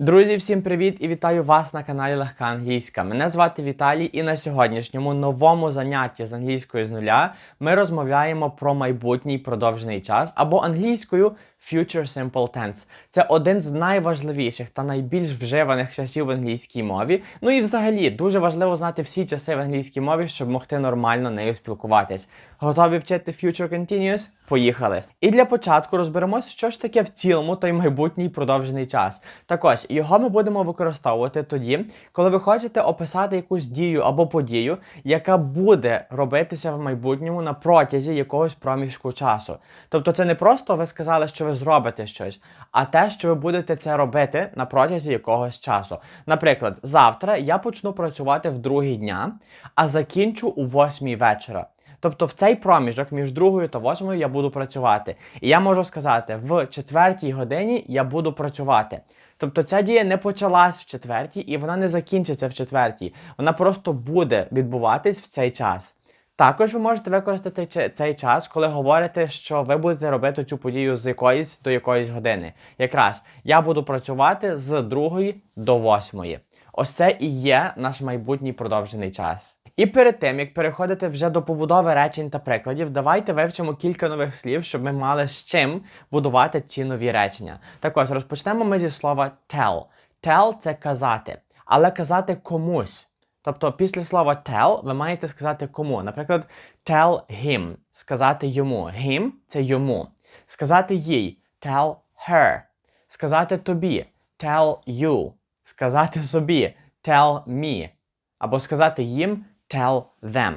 Друзі, всім привіт і вітаю вас на каналі Легка Англійська. Мене звати Віталій, і на сьогоднішньому новому занятті з англійської з нуля ми розмовляємо про майбутній продовжений час або англійською Future Simple Tense. Це один з найважливіших та найбільш вживаних часів в англійській мові. Ну і взагалі дуже важливо знати всі часи в англійській мові, щоб могти нормально нею спілкуватись. Готові вчити Future Continuous? Поїхали! І для початку розберемось, що ж таке в цілому той майбутній продовжений час. Так ось його ми будемо використовувати тоді, коли ви хочете описати якусь дію або подію, яка буде робитися в майбутньому на протязі якогось проміжку часу. Тобто, це не просто ви сказали, що ви зробите щось, а те, що ви будете це робити на протязі якогось часу. Наприклад, завтра я почну працювати в другій дня, а закінчу у восьмій вечора. Тобто в цей проміжок між другою та восьмою я буду працювати. І я можу сказати, в четвертій годині я буду працювати. Тобто ця дія не почалась в четвертій і вона не закінчиться в четвертій. Вона просто буде відбуватись в цей час. Також ви можете використати цей час, коли говорите, що ви будете робити цю подію з якоїсь до якоїсь години. Якраз я буду працювати з другої до восьмої. Ось це і є наш майбутній продовжений час. І перед тим як переходити вже до побудови речень та прикладів, давайте вивчимо кілька нових слів, щоб ми мали з чим будувати ці нові речення. Так ось розпочнемо ми зі слова tell. Tell – це казати, але казати комусь. Тобто після слова tell ви маєте сказати кому. Наприклад, tell him сказати йому. Him це йому. Сказати їй tell her. Сказати тобі tell you. Сказати собі tell me. Або сказати їм tell them.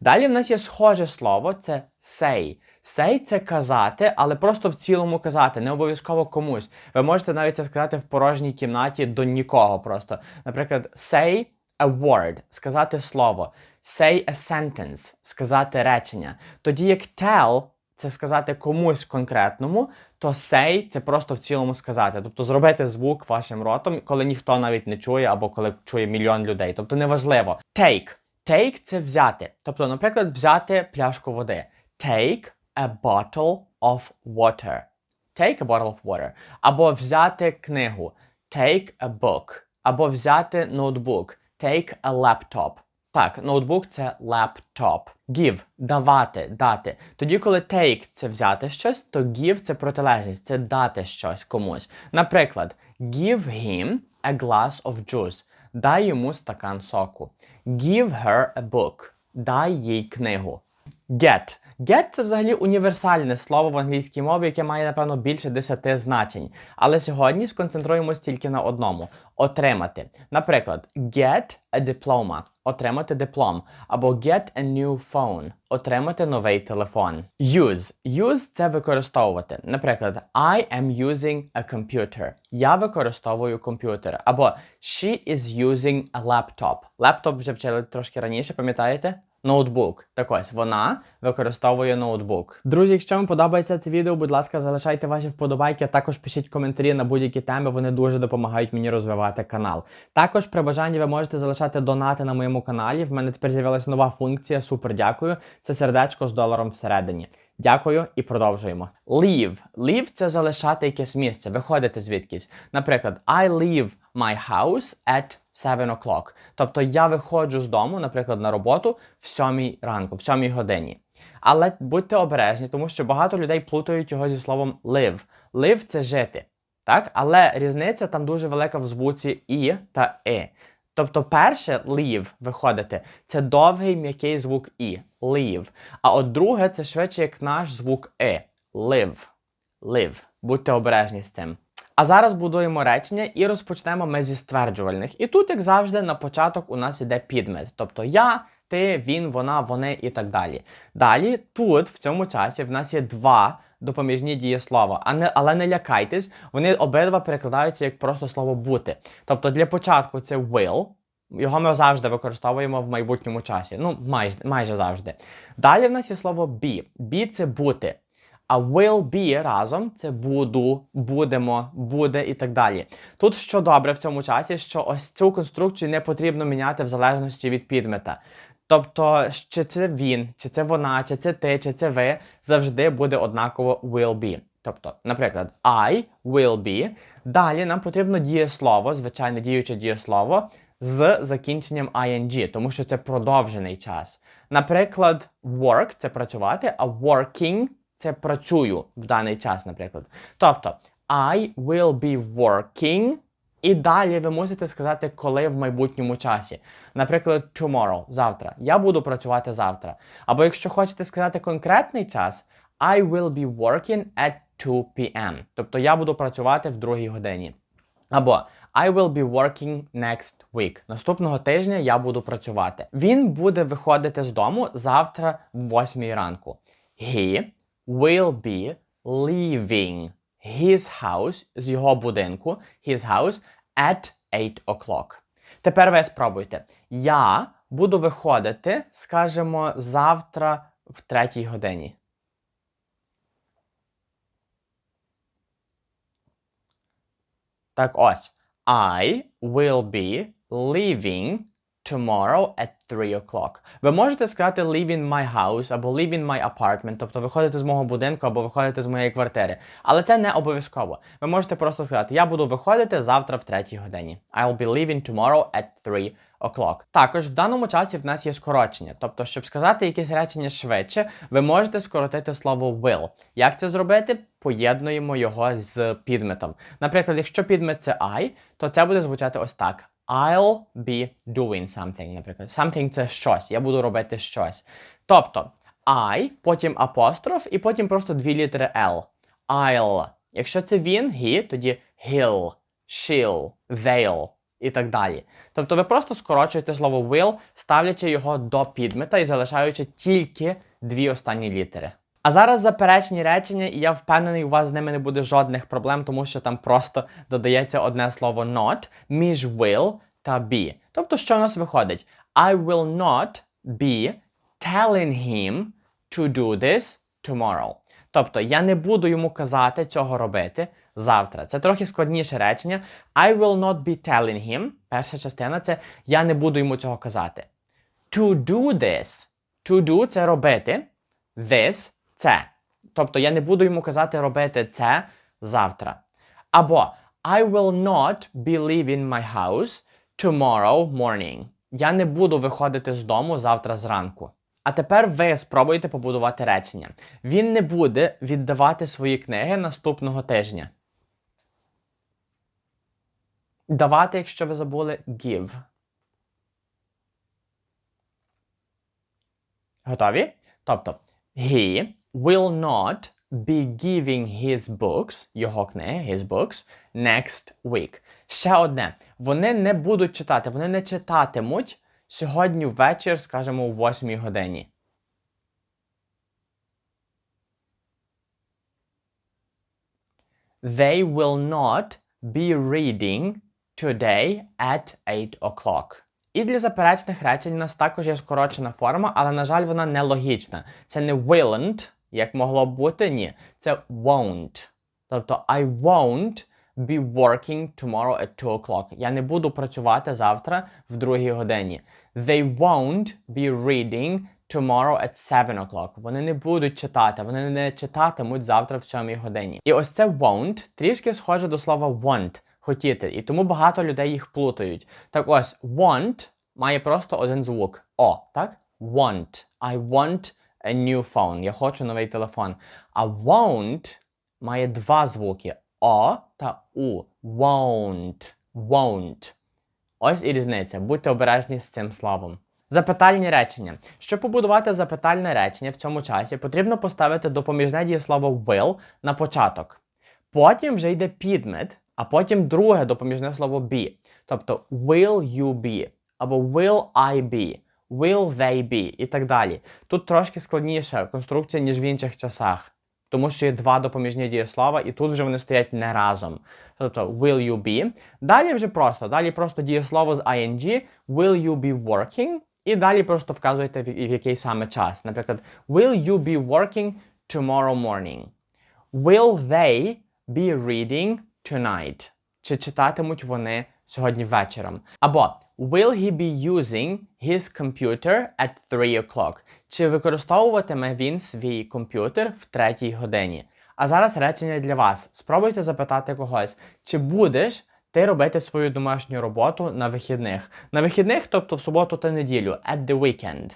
Далі в нас є схоже слово це say. Say – це казати, але просто в цілому казати, не обов'язково комусь. Ви можете навіть це сказати в порожній кімнаті до нікого просто. Наприклад, say a word сказати слово. Say a sentence сказати речення. Тоді як tell це сказати комусь конкретному, то say це просто в цілому сказати. Тобто зробити звук вашим ротом, коли ніхто навіть не чує, або коли чує мільйон людей. Тобто неважливо. Take. Take це взяти. Тобто, наприклад, взяти пляшку води. Take a bottle of water. Take a bottle of water. Або взяти книгу. Take a book. Або взяти ноутбук. Take a laptop. Так, ноутбук це laptop. Give давати, дати. Тоді, коли take це взяти щось, то give це протилежність, це дати щось комусь. Наприклад, give him a glass of juice. Дай йому стакан соку. Give her a book. Дай їй книгу. Get. Get це взагалі універсальне слово в англійській мові, яке має, напевно, більше 10 значень. Але сьогодні сконцентруємось тільки на одному отримати. Наприклад, get a diploma отримати диплом. Або get a new phone отримати новий телефон. Use. Use це використовувати. Наприклад, I am using a computer. Я використовую комп'ютер. Або she is using a laptop. Лептоп вже вчили трошки раніше, пам'ятаєте? Ноутбук. Так ось вона використовує ноутбук. Друзі, якщо вам подобається це відео, будь ласка, залишайте ваші вподобайки, також пишіть коментарі на будь-які теми. Вони дуже допомагають мені розвивати канал. Також при бажанні ви можете залишати донати на моєму каналі. В мене тепер з'явилася нова функція. Супер дякую. Це сердечко з доларом всередині. Дякую і продовжуємо. Leave. Leave – це залишати якесь місце, виходити звідкись. Наприклад, I leave my house at 7 o'clock. Тобто я виходжу з дому, наприклад, на роботу в 7 ранку, в 7 годині. Але будьте обережні, тому що багато людей плутають його зі словом live. Live – це жити. Так? Але різниця там дуже велика в звуці і та е. Тобто, перше leave виходити це довгий м'який звук і leave. А от друге це швидше як наш звук е. Live. Live. Будьте обережні з цим. А зараз будуємо речення і розпочнемо ми зі стверджувальних. І тут, як завжди, на початок у нас іде підмет. Тобто я, ти, він, вона, вони і так далі. Далі, тут, в цьому часі, в нас є два допоміжні дієслова. А не, але не лякайтесь, вони обидва перекладаються як просто слово бути. Тобто для початку це will. Його ми завжди використовуємо в майбутньому часі. Ну, майже, майже завжди. Далі в нас є слово be. Be – це бути. А will be разом це буду, будемо, буде і так далі. Тут що добре в цьому часі, що ось цю конструкцію не потрібно міняти в залежності від підмета. Тобто, чи це він, чи це вона, чи це ти, чи це ви, завжди буде однаково will be. Тобто, наприклад, I will be Далі нам потрібно дієслово, звичайне діюче дієслово з закінченням ing, тому що це продовжений час. Наприклад, work це працювати, а working це працюю в даний час, наприклад. Тобто, I will be working. І далі ви мусите сказати, коли в майбутньому часі. Наприклад, tomorrow, завтра. Я буду працювати завтра. Або якщо хочете сказати конкретний час, I will be working at 2 p.m. Тобто я буду працювати в другій годині. Або I will be working next week. Наступного тижня я буду працювати. Він буде виходити з дому завтра в 8 ранку. He will be leaving his house з його будинку, his house at 8 o'clock. Тепер ви спробуйте. Я буду виходити, скажімо, завтра в третій годині. Так ось. I will be leaving tomorrow at 3 o'clock. Ви можете сказати leaving my house або leaving my apartment, тобто виходити з мого будинку або виходити з моєї квартири. Але це не обов'язково. Ви можете просто сказати, я буду виходити завтра в 3 годині. I'll be leaving tomorrow at 3 o'clock. Також в даному часі в нас є скорочення. Тобто, щоб сказати якесь речення швидше, ви можете скоротити слово will. Як це зробити? Поєднуємо його з підметом. Наприклад, якщо підмет це I, то це буде звучати ось так. I'll be doing something, наприклад. Something це щось. Я буду робити щось. Тобто I, потім апостроф, і потім просто дві літери L. I'll. Якщо це він, he, тоді he'll, she'll, they'll і так далі. Тобто ви просто скорочуєте слово will, ставлячи його до підмета і залишаючи тільки дві останні літери. А зараз заперечні речення, і я впевнений, у вас з ними не буде жодних проблем, тому що там просто додається одне слово not між will та be. Тобто, що у нас виходить? I will not be telling him to do this tomorrow. Тобто, я не буду йому казати цього робити завтра. Це трохи складніше речення. I will not be telling him. Перша частина це я не буду йому цього казати. To do this. To do це робити. This це. Тобто я не буду йому казати робити це завтра. Або I will not be leaving my house tomorrow morning. Я не буду виходити з дому завтра зранку. А тепер ви спробуйте побудувати речення. Він не буде віддавати свої книги наступного тижня. Давати, якщо ви забули, give. Готові? Тобто, he will not be giving his books, його книги, his books, next week. Ще одне. Вони не будуть читати, вони не читатимуть сьогодні ввечір, скажімо, у 8 годині. They will not be reading today at 8 o'clock. І для заперечних речень у нас також є скорочена форма, але, на жаль, вона нелогічна. Це не willn't, як могло б бути, ні. Це won't. Тобто I won't be working tomorrow at 2 o'clock. Я не буду працювати завтра в другій годині. They won't be reading tomorrow at 7 o'clock. Вони не будуть читати, вони не читатимуть завтра в 7 годині. І ось це won't трішки схоже до слова want хотіти, і тому багато людей їх плутають. Так ось want має просто один звук О, так? Want. I want a new phone. Я хочу новий телефон. А won't має два звуки О та У. Won't. Won't. Ось і різниця. Будьте обережні з цим словом. Запитальні речення. Щоб побудувати запитальне речення в цьому часі, потрібно поставити допоміжне дієслово will на початок. Потім вже йде підмет, а потім друге допоміжне слово be. Тобто will you be або will I be, will they be і так далі. Тут трошки складніша конструкція, ніж в інших часах, тому що є два допоміжні дієслова, і тут вже вони стоять не разом. Тобто will you be. Далі вже просто, далі просто дієслово з ing, will you be working, і далі просто вказуєте в, який саме час. Наприклад, will you be working tomorrow morning? Will they be reading tonight? Чи читатимуть вони сьогодні вечором? Або Will he be using his computer at 3 o'clock? Чи використовуватиме він свій комп'ютер в третій годині? А зараз речення для вас. Спробуйте запитати когось, чи будеш ти робити свою домашню роботу на вихідних. На вихідних, тобто в суботу та неділю, at the weekend.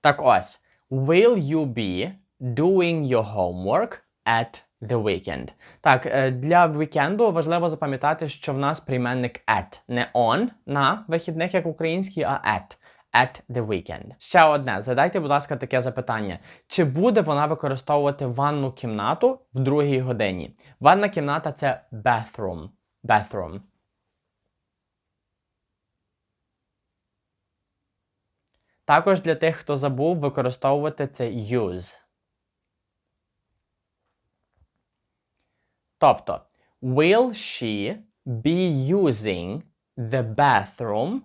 Так ось, will you be doing your homework at the weekend? Так, е, для вікенду важливо запам'ятати, що в нас прийменник at. Не on на вихідних, як український, а at. At the weekend. Ще одне. Задайте, будь ласка, таке запитання. Чи буде вона використовувати ванну кімнату в другій годині? Ванна кімната це bathroom. Bathroom. Також для тих, хто забув використовувати це use. Тобто, will she be using the bathroom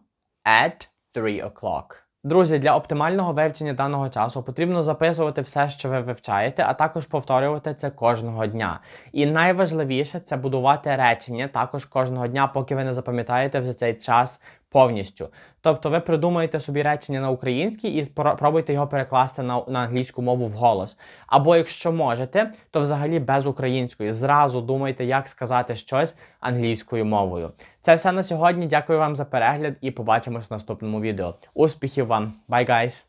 at 3 o'clock? Друзі, для оптимального вивчення даного часу потрібно записувати все, що ви вивчаєте, а також повторювати це кожного дня. І найважливіше це будувати речення також кожного дня, поки ви не запам'ятаєте вже цей час повністю. Тобто ви придумаєте собі речення на українській і про- пробуйте його перекласти на, на англійську мову вголос. Або якщо можете, то взагалі без української. Зразу думайте, як сказати щось англійською мовою. Це все на сьогодні. Дякую вам за перегляд і побачимось в наступному відео. Успіхів вам! Bye, guys!